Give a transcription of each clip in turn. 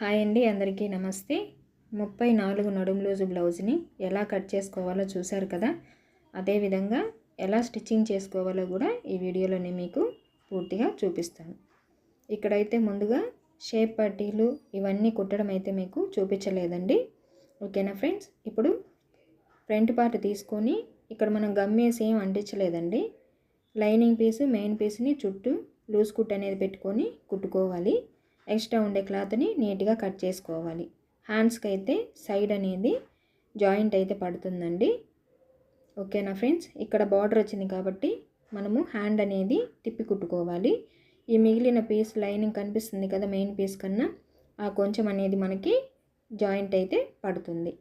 Hi అండి అందరికీ నమస్తే. ముప్పై నాలుగు నడుము లూజు బ్లౌజ్ని ఎలా కట్ చేసుకోవాలో చూశారు కదా? అదేవిధంగా ఎలా స్టిచ్చింగ్ చేసుకోవాలో కూడా ఈ వీడియోలోనే మీకు పూర్తిగా చూపిస్తాను. ఇక్కడైతే ముందుగా షేప్ పట్టీలు ఇవన్నీ కుట్టడం అయితే మీకు చూపించలేదండి. ఓకేనా ఫ్రెండ్స్? ఇప్పుడు ఫ్రంట్ పార్ట్ తీసుకొని ఇక్కడ మనం గమ్మేసి ఏం అంటించలేదండి. లైనింగ్ పీసు మెయిన్ పీస్ని చుట్టూ లూజ్ కుట్ అనేది పెట్టుకొని కుట్టుకోవాలి. ఎక్స్ట్రా ఉండే క్లాత్ని నీట్గా కట్ చేసుకోవాలి. హ్యాండ్స్కి అయితే సైడ్ అనేది జాయింట్ అయితే పడుతుందండి. ఓకేనా ఫ్రెండ్స్? ఇక్కడ బార్డర్ వచ్చింది కాబట్టి మనము హ్యాండ్ అనేది తిప్పి కుట్టుకోవాలి. ఈ మిగిలిన పీస్ లైనింగ్ కనిపిస్తుంది కదా మెయిన్ పీస్ కన్నా ఆ కొంచెం అనేది మనకి జాయింట్ అయితే పడుతుంది.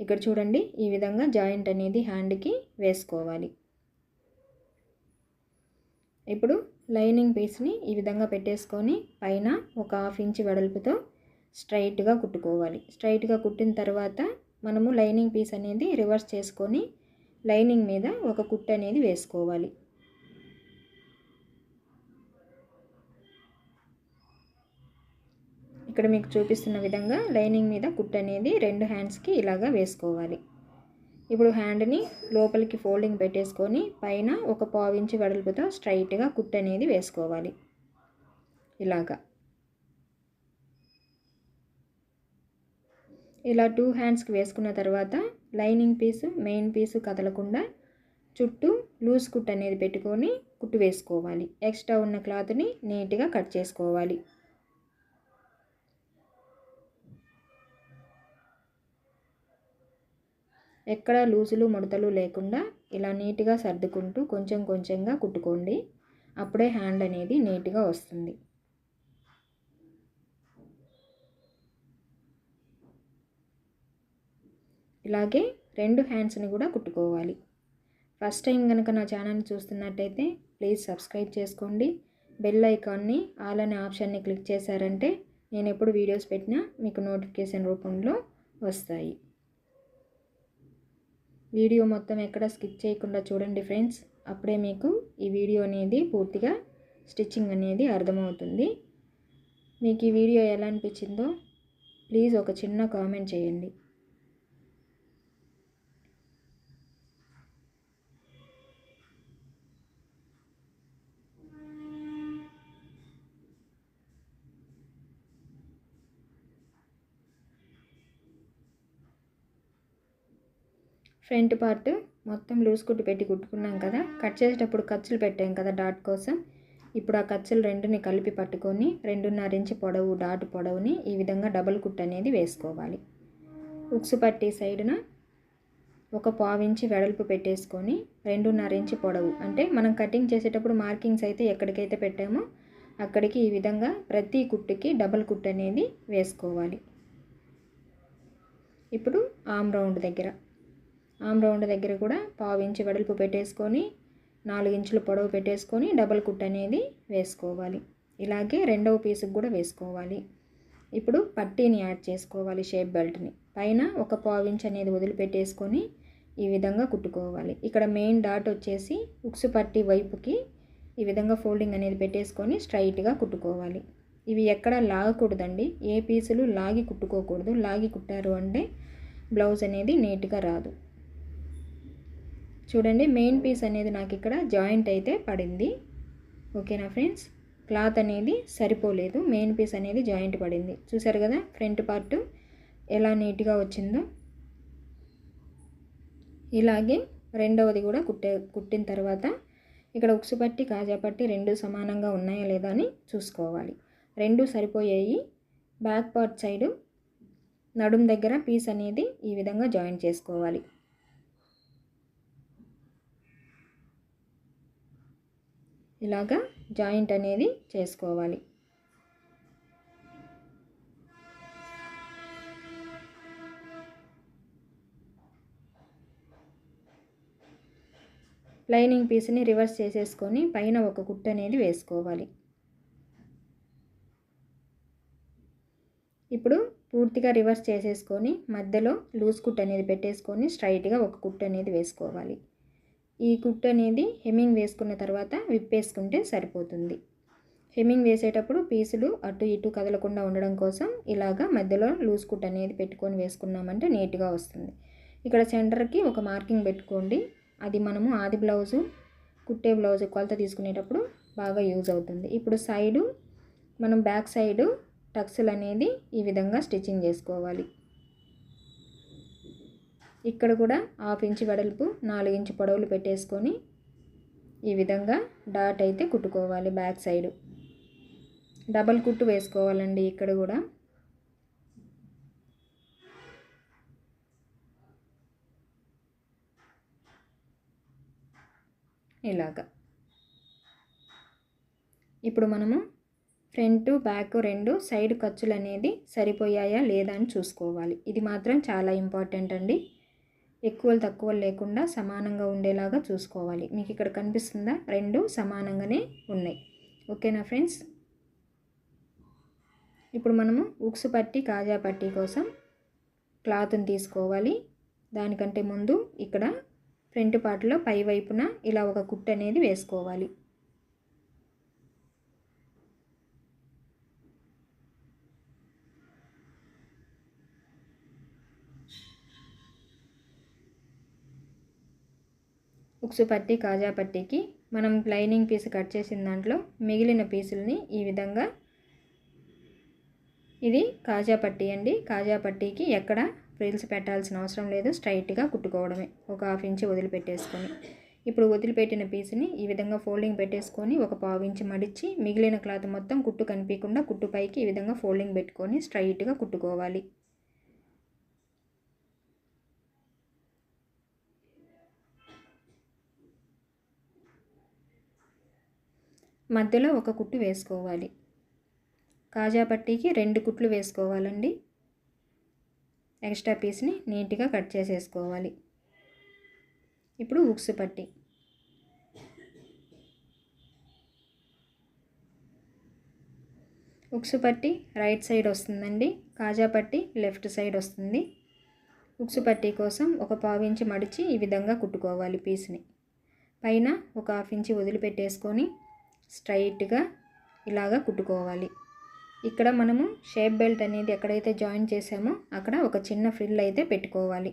ఇక్కడ చూడండి ఈ విధంగా జాయింట్ అనేది హ్యాండ్కి వేసుకోవాలి. ఇప్పుడు లైనింగ్ పీస్ని ఈ విధంగా పెట్టేసుకొని పైన ఒక హాఫ్ ఇంచ్ వెడల్పుతో స్ట్రైట్గా కుట్టుకోవాలి. స్ట్రైట్గా కుట్టిన తర్వాత మనము లైనింగ్ పీస్ అనేది రివర్స్ చేసుకొని లైనింగ్ మీద ఒక కుట్టు అనేది వేసుకోవాలి. ఇక్కడ మీకు చూపిస్తున్న విధంగా లైనింగ్ మీద కుట్టు అనేది రెండు హ్యాండ్స్కి ఇలాగా వేసుకోవాలి. ఇప్పుడు హ్యాండ్ని లోపలికి ఫోల్డింగ్ పెట్టేసుకొని పైన ఒక పావించి వెడల్పుతో స్ట్రైట్గా కుట్ అనేది వేసుకోవాలి. ఇలాగా. ఇలా టూ హ్యాండ్స్కి వేసుకున్న తర్వాత లైనింగ్ పీసు మెయిన్ పీసు కదలకుండా చుట్టూ లూజ్ కుట్ అనేది పెట్టుకొని కుట్టు వేసుకోవాలి. ఎక్స్ట్రా ఉన్న క్లాత్ని నీట్గా కట్ చేసుకోవాలి. ఎక్కడ లూజులు ముడతలు లేకుండా ఇలా నీట్గా సర్దుకుంటూ కొంచెం కొంచెంగా కుట్టుకోండి. అప్పుడే హ్యాండ్ అనేది నీట్గా వస్తుంది. ఇలాగే రెండు హ్యాండ్స్ని కూడా కుట్టుకోవాలి. ఫస్ట్ టైం కనుక నా ఛానల్ని చూస్తున్నట్టయితే ప్లీజ్ సబ్స్క్రైబ్ చేసుకోండి. బెల్ ఐకాన్ని ఆల్ అనే ఆప్షన్ని క్లిక్ చేశారంటే నేను ఎప్పుడు వీడియోస్ పెట్టినా మీకు నోటిఫికేషన్ రూపంలో వస్తాయి. వీడియో మొత్తం ఎక్కడ స్కిప్ చేయకుండా చూడండి ఫ్రెండ్స్. అప్పుడే మీకు ఈ వీడియో అనేది పూర్తిగా స్టిచ్చింగ్ అనేది అర్థమవుతుంది. మీకు ఈ వీడియో ఎలా అనిపించిందో ప్లీజ్ ఒక చిన్న కామెంట్ చేయండి. ఫ్రంట్ పార్ట్ మొత్తం లూజ్ కుట్టు పెట్టి కుట్టుకున్నాం కదా. కట్ చేసేటప్పుడు ఖర్చులు పెట్టాం కదా డాట్ కోసం. ఇప్పుడు ఆ ఖర్చులు రెండుని కలిపి పట్టుకొని రెండున్నర ఇంచి పొడవు డాట్ పొడవుని ఈ విధంగా డబుల్ కుట్ అనేది వేసుకోవాలి. ఉక్సు పట్టి సైడున ఒక పావించి వెడల్పు పెట్టేసుకొని రెండున్నర ఇంచి పొడవు. అంటే మనం కటింగ్ చేసేటప్పుడు మార్కింగ్స్ అయితే ఎక్కడికైతే పెట్టామో అక్కడికి ఈ విధంగా ప్రతి కుట్టుకి డబల్ కుట్ అనేది వేసుకోవాలి. ఇప్పుడు ఆమ్ రౌండ్ దగ్గర. ఆమ్రౌండ్ దగ్గర కూడా పావు ఇంచు వెడల్పు పెట్టేసుకొని నాలుగించులు పొడవు పెట్టేసుకొని డబల్ కుట్ అనేది వేసుకోవాలి. ఇలాగే రెండవ పీసుకు కూడా వేసుకోవాలి. ఇప్పుడు పట్టీని యాడ్ చేసుకోవాలి షేప్ బెల్ట్ని. పైన ఒక పావు అనేది వదిలిపెట్టేసుకొని ఈ విధంగా కుట్టుకోవాలి. ఇక్కడ మెయిన్ డాట్ వచ్చేసి ఉక్సు పట్టి వైపుకి ఈ విధంగా ఫోల్డింగ్ అనేది పెట్టేసుకొని స్ట్రైట్గా కుట్టుకోవాలి. ఇవి ఎక్కడ లాగకూడదండి. ఏ పీసులు లాగి కుట్టుకోకూడదు. లాగి కుట్టారు అంటే బ్లౌజ్ అనేది నీట్గా రాదు. చూడండి మెయిన్ పీస్ అనేది నాకు ఇక్కడ జాయింట్ అయితే పడింది. ఓకేనా ఫ్రెండ్స్ క్లాత్ అనేది సరిపోలేదు. మెయిన్ పీస్ అనేది జాయింట్ పడింది. చూసారు కదా ఫ్రంట్ పార్ట్ ఎలా నీట్గా వచ్చిందో? ఇలాగే రెండవది కూడా కుట్టే కుట్టిన తర్వాత ఇక్కడ ఉక్సు పట్టి కాజా పట్టి రెండు సమానంగా ఉన్నాయా లేదా అని చూసుకోవాలి. రెండు సరిపోయాయి. బ్యాక్ పార్ట్ సైడు నడుం దగ్గర పీస్ అనేది ఈ విధంగా జాయిన్ చేసుకోవాలి. ఇలాగా జాయింట్ అనేది చేసుకోవాలి. లైనింగ్ పీస్ని రివర్స్ చేసేసుకొని పైన ఒక కుట్టు అనేది వేసుకోవాలి. ఇప్పుడు పూర్తిగా రివర్స్ చేసేసుకొని మధ్యలో లూజ్ కుట్ అనేది పెట్టేసుకొని స్ట్రైట్గా ఒక కుట్టు అనేది వేసుకోవాలి. ఈ కుట్టు అనేది హెమ్మింగ్ వేసుకున్న తర్వాత విప్పేసుకుంటే సరిపోతుంది. హెమ్మింగ్ వేసేటప్పుడు పీసులు అటు ఇటు కదలకుండా ఉండడం కోసం ఇలాగా మధ్యలో లూజ్ కుట్ అనేది పెట్టుకొని వేసుకున్నామంటే నీట్గా వస్తుంది. ఇక్కడ సెంటర్కి ఒక మార్కింగ్ పెట్టుకోండి. అది మనము ఆది బ్లౌజు కుట్టే బ్లౌజ్ కొలత తీసుకునేటప్పుడు బాగా యూజ్ అవుతుంది. ఇప్పుడు సైడు మనం బ్యాక్ సైడు టక్స్లు అనేది ఈ విధంగా స్టిచ్చింగ్ చేసుకోవాలి. ఇక్కడ కూడా హాఫ్ ఇంచ్ వెడల్పు నాలుగు ఇంచు పొడవులు పెట్టేసుకొని ఈ విధంగా డాట్ అయితే కుట్టుకోవాలి బ్యాక్ సైడు. డబల్ కుట్టు వేసుకోవాలండి ఇక్కడ కూడా. ఇలాగా. ఇప్పుడు మనము ఫ్రంట్ బ్యాక్ రెండు సైడ్ ఖర్చులు అనేది సరిపోయాయా లేదా అని చూసుకోవాలి. ఇది మాత్రం చాలా ఇంపార్టెంట్ అండి. ఎక్కువలు తక్కువలు లేకుండా సమానంగా ఉండేలాగా చూసుకోవాలి. మీకు ఇక్కడ కనిపిస్తుందా? రెండు సమానంగానే ఉన్నాయి. ఓకేనా ఫ్రెండ్స్? ఇప్పుడు మనము ఉక్సు పట్టి కాజా పట్టి కోసం క్లాత్ని తీసుకోవాలి. దానికంటే ముందు ఇక్కడ ఫ్రంట్ పార్ట్లో పై వైపున ఇలా ఒక కుట్ అనేది వేసుకోవాలి. హుక్స్ పట్టి కాజా పట్టీకి మనం లైనింగ్ పీస్ కట్ చేసిన దాంట్లో మిగిలిన పీసుల్ని ఈ విధంగా ఇది కాజా పట్టీ అండి. కాజా పట్టీకి ఎక్కడ ఫ్రిల్స్ పెట్టాల్సిన అవసరం లేదు. స్ట్రైట్గా కుట్టుకోవడమే. ఒక హాఫ్ ఇంచ్ వదిలిపెట్టేసుకొని. ఇప్పుడు వదిలిపెట్టిన పీస్ని ఈ విధంగా ఫోల్డింగ్ పెట్టేసుకొని ఒక పావు ఇంచ్ మడిచి మిగిలిన క్లాత్ మొత్తం కుట్టు కనిపించకుండా కుట్టు పైకి ఈ విధంగా ఫోల్డింగ్ పెట్టుకొని స్ట్రైట్గా కుట్టుకోవాలి. మధ్యలో ఒక కుట్టు వేసుకోవాలి. కాజా పట్టీకి రెండు కుట్లు వేసుకోవాలండి. ఎక్స్ట్రా పీస్ని నీట్గా కట్ చేసేసుకోవాలి. ఇప్పుడు ఉక్స్ పట్టి. ఉక్స్ పట్టి రైట్ సైడ్ వస్తుందండి. కాజా పట్టి లెఫ్ట్ సైడ్ వస్తుంది. ఉక్స్ పట్టి కోసం ఒక పావు ఇంచి మడిచి ఈ విధంగా కుట్టుకోవాలి పీస్ని. పైన ఒక హాఫ్ ఇంచి వదిలిపెట్టేసుకొని స్ట్రైట్గా ఇలాగా కుట్టుకోవాలి. ఇక్కడ మనము షేప్ బెల్ట్ అనేది ఎక్కడైతే జాయిన్ చేసామో అక్కడ ఒక చిన్న ఫ్రిల్ అయితే పెట్టుకోవాలి.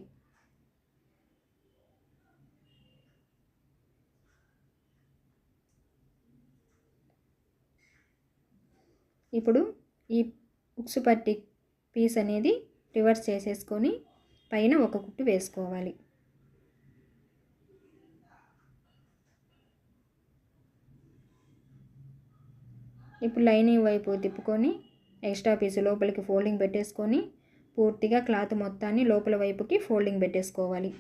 ఇప్పుడు ఈ ఉక్స్ పట్టి పీస్ అనేది రివర్స్ చేసేసుకొని పైన ఒక కుట్టు వేసుకోవాలి. ఇప్పుడు లైనింగ్ వైపు తిప్పుకొని ఎక్స్ట్రా పీస్ లోపలికి ఫోల్డింగ్ పెట్టేసుకొని పూర్తిగా క్లాత్ మొత్తాన్ని లోపల వైపుకి ఫోల్డింగ్ పెట్టేసుకోవాలి.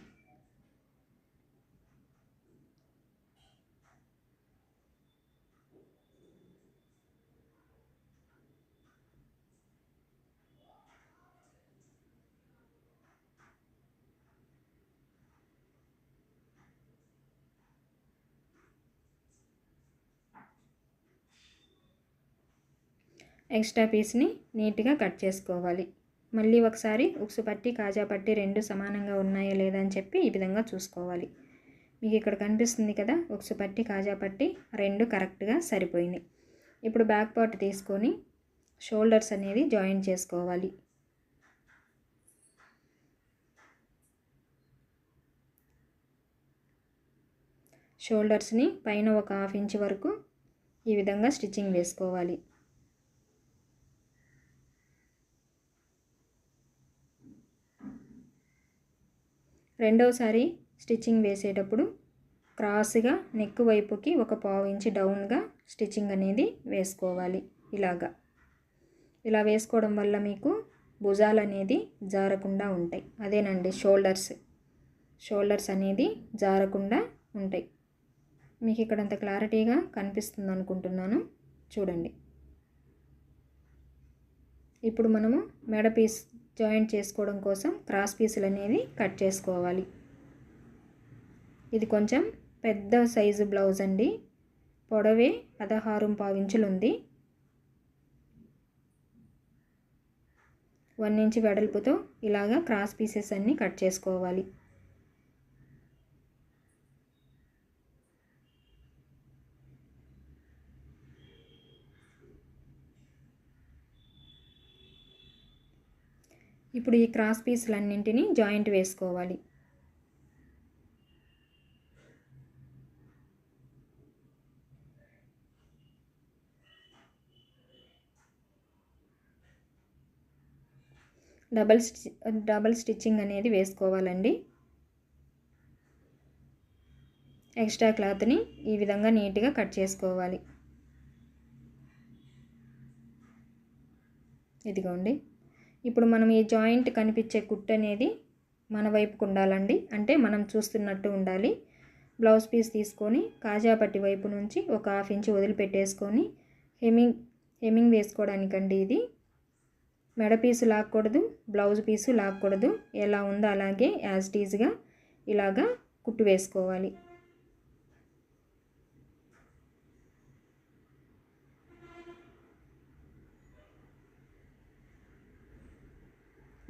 ఎక్స్ట్రా పీస్ని నీట్గా కట్ చేసుకోవాలి. మళ్ళీ ఒకసారి ఉక్సు పట్టి కాజా పట్టి రెండు సమానంగా ఉన్నాయా లేదా అని చెప్పి ఈ విధంగా చూసుకోవాలి. మీకు ఇక్కడ కనిపిస్తుంది కదా ఉక్సు పట్టి కాజా పట్టి రెండు కరెక్ట్గా సరిపోయినాయి. ఇప్పుడు బ్యాక్ పార్ట్ తీసుకొని షోల్డర్స్ అనేది జాయిన్ చేసుకోవాలి. షోల్డర్స్ని పైన ఒక హాఫ్ ఇంచ్ వరకు ఈ విధంగా స్టిచ్చింగ్ వేసుకోవాలి. రెండవసారి స్టిచ్చింగ్ వేసేటప్పుడు క్రాస్గా నెక్ వైపుకి ఒక పావు ఇంచి డౌన్గా స్టిచ్చింగ్ అనేది వేసుకోవాలి. ఇలాగా. ఇలా వేసుకోవడం వల్ల మీకు భుజాలు అనేది జారకుండా ఉంటాయి. అదేనండి షోల్డర్స్. షోల్డర్స్ అనేది జారకుండా ఉంటాయి. మీకు ఇక్కడ అంత క్లారిటీగా కనిపిస్తుంది అనుకుంటున్నాను చూడండి. ఇప్పుడు మనము మెడ పీస్ జాయింట్ చేసుకోవడం కోసం క్రాస్ పీసులు అనేది కట్ చేసుకోవాలి. ఇది కొంచెం పెద్ద సైజు బ్లౌజ్ అండి. పొడవే పదహారు పావించులు ఉంది. వన్ ఇంచ్ వెడల్పుతో ఇలాగా క్రాస్ పీసెస్ అన్నీ కట్ చేసుకోవాలి. ఇప్పుడు ఈ క్రాస్ పీసులన్నింటినీ జాయింట్ వేసుకోవాలి. డబల్ స్టి డబల్ స్టిచ్చింగ్ అనేది వేసుకోవాలండి. ఎక్స్ట్రా క్లాత్ని ఈ విధంగా నీట్గా కట్ చేసుకోవాలి. ఇదిగోండి. ఇప్పుడు మనం ఈ జాయింట్ కనిపించే కుట్టు అనేది మన వైపుకు ఉండాలండి. అంటే మనం చూస్తున్నట్టు ఉండాలి. బ్లౌజ్ పీస్ తీసుకొని కాజాపట్టి వైపు నుంచి ఒక హాఫ్ ఇంచ్ వదిలిపెట్టేసుకొని హెమింగ్ హెమింగ్ వేసుకోవడానికండి ఇది. మెడ పీసు లాక్కూడదు బ్లౌజ్ పీసు లాక్కూడదు. ఎలా ఉందో అలాగే యాజ్ టీజ్గా ఇలాగా కుట్టు వేసుకోవాలి.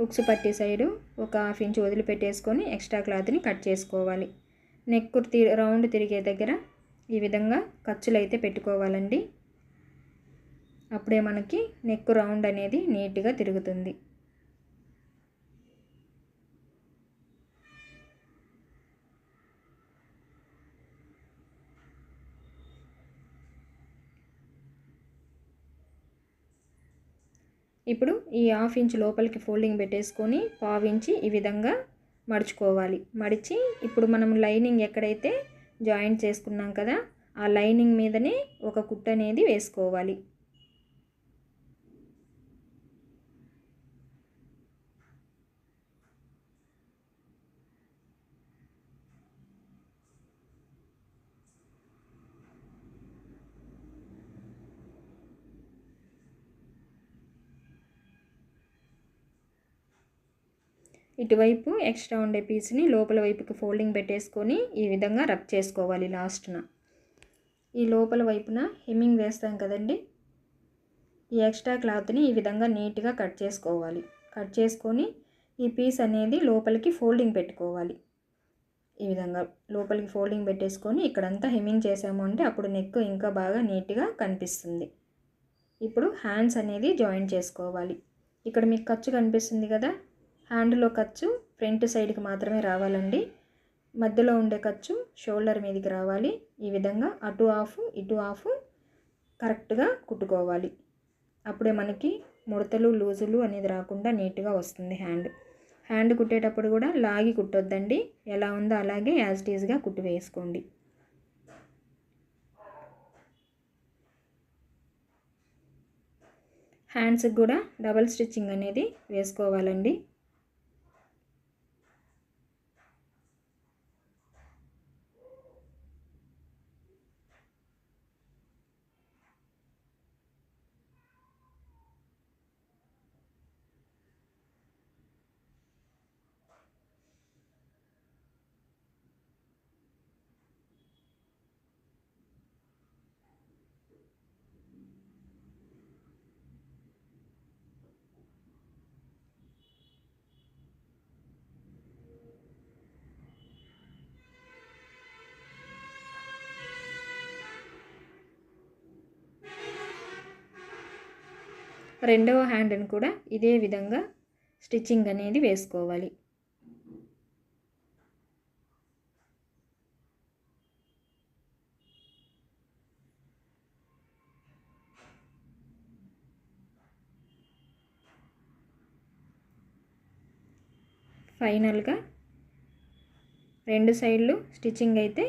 ఉక్సు పట్టి సైడు ఒక హాఫ్ ఇంచ్ వదిలిపెట్టేసుకొని ఎక్స్ట్రా క్లాత్ని కట్ చేసుకోవాలి. నెక్ తి రౌండ్ తిరిగే దగ్గర ఈ విధంగా ఖర్చులు అయితే పెట్టుకోవాలండి. అప్పుడే మనకి నెక్ రౌండ్ అనేది నీట్గా తిరుగుతుంది. ఇప్పుడు ఈ హాఫ్ ఇంచ్ లోపలికి ఫోల్డింగ్ పెట్టేసుకొని పావు ఇంచి ఈ విధంగా మడుచుకోవాలి. మడిచి ఇప్పుడు మనం లైనింగ్ ఎక్కడైతే జాయింట్ చేసుకున్నాం కదా ఆ లైనింగ్ మీదనే ఒక కుట్ అనేది వేసుకోవాలి. ఇటువైపు ఎక్స్ట్రా ఉండే పీస్ని లోపల వైపుకి ఫోల్డింగ్ పెట్టేసుకొని ఈ విధంగా రబ్ చేసుకోవాలి లాస్ట్న. ఈ లోపల వైపున హెమ్మింగ్ వేస్తాం కదండి. ఈ ఎక్స్ట్రా క్లాత్ని ఈ విధంగా నీట్గా కట్ చేసుకోవాలి. కట్ చేసుకొని ఈ పీస్ అనేది లోపలికి ఫోల్డింగ్ పెట్టుకోవాలి. ఈ విధంగా లోపలికి ఫోల్డింగ్ పెట్టేసుకొని ఇక్కడంతా హెమ్మింగ్ చేసాము అంటే అప్పుడు నెక్ ఇంకా బాగా నీట్గా కనిపిస్తుంది. ఇప్పుడు హ్యాండ్స్ అనేది జాయిన్ చేసుకోవాలి. ఇక్కడ మీకు ఖర్చు కనిపిస్తుంది కదా. హ్యాండ్లో ఖర్చు ఫ్రంట్ సైడ్కి మాత్రమే రావాలండి. మధ్యలో ఉండే ఖర్చు షోల్డర్ మీదకి రావాలి. ఈ విధంగా అటు ఆఫ్ ఇటు ఆఫ్ కరెక్ట్గా కుట్టుకోవాలి. అప్పుడే మనకి ముడతలు లూజులు అనేది రాకుండా నీట్గా వస్తుంది హ్యాండ్. హ్యాండ్ కుట్టేటప్పుడు కూడా లాగి కుట్టొద్దండి. ఎలా ఉందో అలాగే యాజ్ టీజ్గా కుట్టు వేసుకోండి. హ్యాండ్స్కి కూడా డబల్ స్టిచ్చింగ్ అనేది వేసుకోవాలండి. రెండవ హ్యాండ్ని కూడా ఇదే విధంగా స్టిచ్చింగ్ అనేది వేసుకోవాలి. ఫైనల్గా రెండు సైడ్లు స్టిచ్చింగ్ అయితే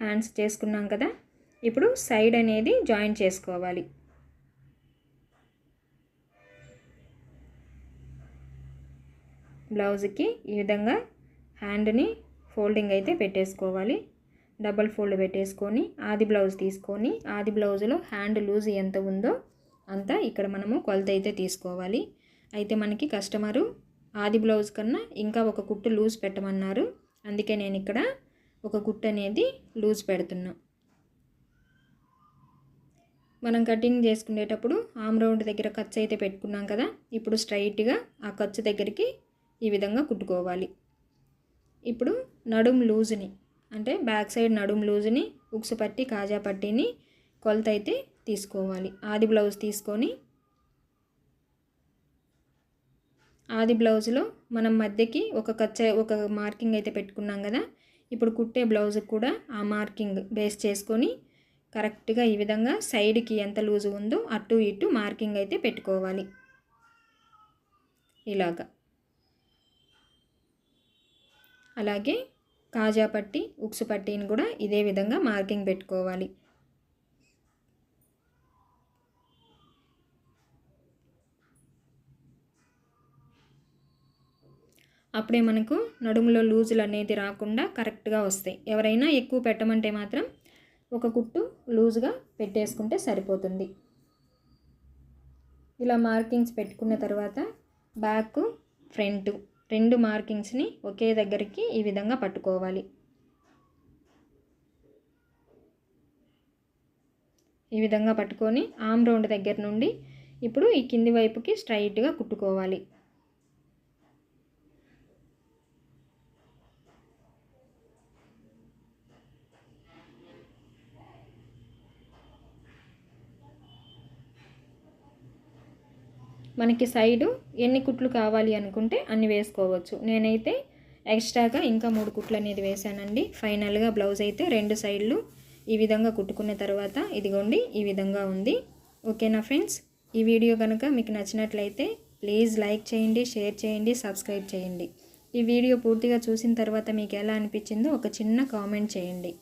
హ్యాండ్స్ చేసుకున్నాం కదా ఇప్పుడు సైడ్ అనేది జాయిన్ చేసుకోవాలి. బ్లౌజ్కి ఈ విధంగా హ్యాండ్ని ఫోల్డింగ్ అయితే పెట్టేసుకోవాలి. డబల్ ఫోల్డ్ పెట్టేసుకొని ఆది బ్లౌజ్ తీసుకొని ఆది బ్లౌజ్లో హ్యాండ్ లూజ్ ఎంత ఉందో అంత ఇక్కడ మనము కొలత అయితే తీసుకోవాలి. అయితే మనకి కస్టమరు ఆది బ్లౌజ్ కన్నా ఇంకా ఒక కుట్టు లూజ్ పెట్టమన్నారు. అందుకే నేను ఇక్కడ ఒక కుట్టు అనేది లూజ్ పెడుతున్నా. మనం కటింగ్ చేసుకునేటప్పుడు ఆమ్ రౌండ్ దగ్గర ఖర్చు అయితే పెట్టుకున్నాం కదా ఇప్పుడు స్ట్రైట్గా ఆ ఖర్చు దగ్గరికి ఈ విధంగా కుట్టుకోవాలి. ఇప్పుడు నడుం లూజ్ని అంటే బ్యాక్ సైడ్ నడుం లూజ్ని ఉక్సు పట్టి కాజా పట్టిని కొలత అయితే తీసుకోవాలి. ఆది బ్లౌజ్ తీసుకొని ఆది బ్లౌజ్లో మనం మధ్యకి ఒక కచ్చ ఒక మార్కింగ్ అయితే పెట్టుకున్నాం కదా ఇప్పుడు కుట్టే బ్లౌజ్కి కూడా ఆ మార్కింగ్ బేస్ చేసుకొని కరెక్ట్గా ఈ విధంగా సైడ్కి ఎంత లూజు ఉందో అటు ఇటు మార్కింగ్ అయితే పెట్టుకోవాలి. ఇలాగా. అలాగే కాజా పట్టి ఉక్సు పట్టీని కూడా ఇదే విధంగా మార్కింగ్ పెట్టుకోవాలి. అప్పుడే మనకు నడుములో లూజులు అనేది రాకుండా కరెక్ట్గా వస్తాయి. ఎవరైనా ఎక్కువ పెట్టమంటే మాత్రం ఒక కుట్టు లూజ్గా పెట్టేసుకుంటే సరిపోతుంది. ఇలా మార్కింగ్స్ పెట్టుకున్న తర్వాత బ్యాక్ ఫ్రంట్ రెండు మార్కింగ్స్ని ఒకే దగ్గరికి ఈ విధంగా పట్టుకోవాలి. ఈ విధంగా పట్టుకొని ఆమ్ రౌండ్ దగ్గర నుండి ఇప్పుడు ఈ కింది వైపుకి స్ట్రైట్గా కుట్టుకోవాలి. మనకి సైడు ఎన్ని కుట్లు కావాలి అనుకుంటే అన్ని వేసుకోవచ్చు. నేనైతే ఎక్స్ట్రాగా ఇంకా మూడు కుట్లు అనేది వేశానండి. ఫైనల్గా బ్లౌజ్ అయితే రెండు సైడ్లు ఈ విధంగా కుట్టుకున్న తర్వాత ఇదిగోండి ఈ విధంగా ఉంది. ఓకేనా ఫ్రెండ్స్? ఈ వీడియో కనుక మీకు నచ్చినట్లయితే ప్లీజ్ లైక్ చేయండి షేర్ చేయండి సబ్స్క్రైబ్ చేయండి. ఈ వీడియో పూర్తిగా చూసిన తర్వాత మీకు ఎలా అనిపించిందో ఒక చిన్న కామెంట్ చేయండి.